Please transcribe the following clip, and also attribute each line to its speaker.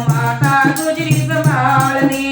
Speaker 1: માતા ગુજરી સંભાળની